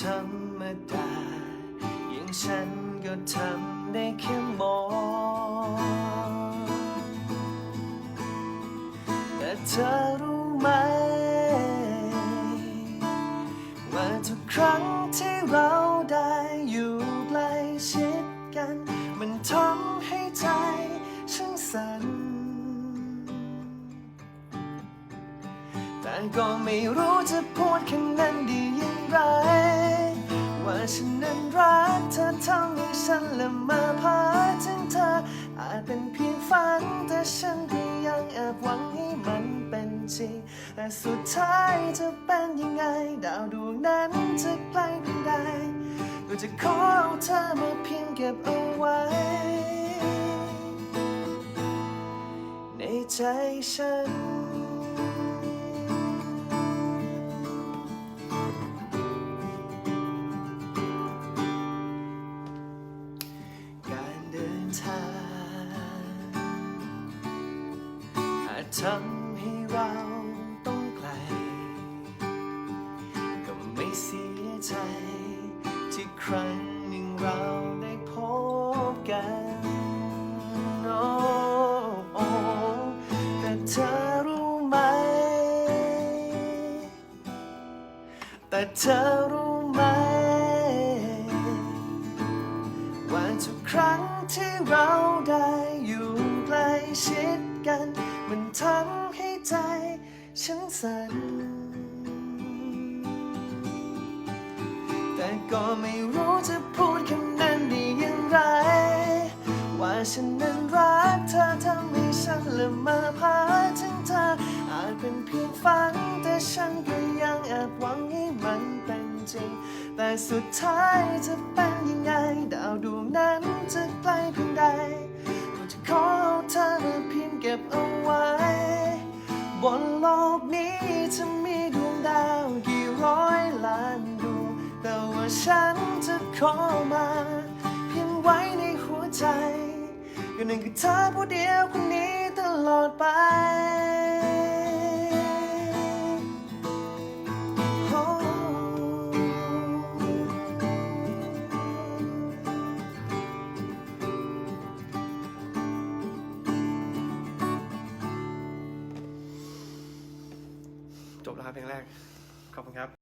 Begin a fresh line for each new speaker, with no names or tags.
ธรรมดา อย่างฉันก็ทำได้แค่มอง แต่เธอรู้ไหม ว่าทุกครั้งที่เราได้อยู่ใกล้ชิดกัน มันทำให้ใจฉันสั่นแต่ก็ไม่รู้จะพูดแคำนั้นดีอย่างไร มาพาถึงเธอ อาจเป็นเพียงฝัน แต่ฉันก็ยังแอบหวังให้มันเป็นจริง แต่สุดท้ายจะเป็นยังไง ดาวดวงนั้นจะไกลเพียงใดก็จะขอเอาเธอมาเพียงเก็บเอาไว้ ในใจฉัน ทำให้เราต้องไกล ก็ไม่เสียใจ ที่ครั้งหนึ่งเราได้พบกันโอ้แต่เธอรู้ไหม แต่เธอรู้ไหม ว่าทุกครั้งที่เราได้อยู่ใกล้ชิดกัน มันทำให้ใจฉันสั่นแต่ก็ไม่รู้จะพูดคำนั้นได้อย่างไร ว่าฉันนั้นรักเธอทำให้ฉันละมาพาถึงเธอ อาจเป็นเพียงฝันแต่ฉันก็ยังแอบหวังให้มันเป็นจริง แต่สุดท้ายจะเป็นยังไง ดาวดวงนั้นจะไกลเพียงใดก็จะขอเอาเธอมาเพียงเก็บเอาไว้ บนโลกนี้จะมีดวงดาวกี่ร้อยล้านดวง แต่ว่าฉันจะขอมา เพียงไว้ในหัวใจก็นั่นคือเธอผู้เดียวคนนี้ตลอดไป
จบแล้วครับเพลงแรก ขอบคุณครับ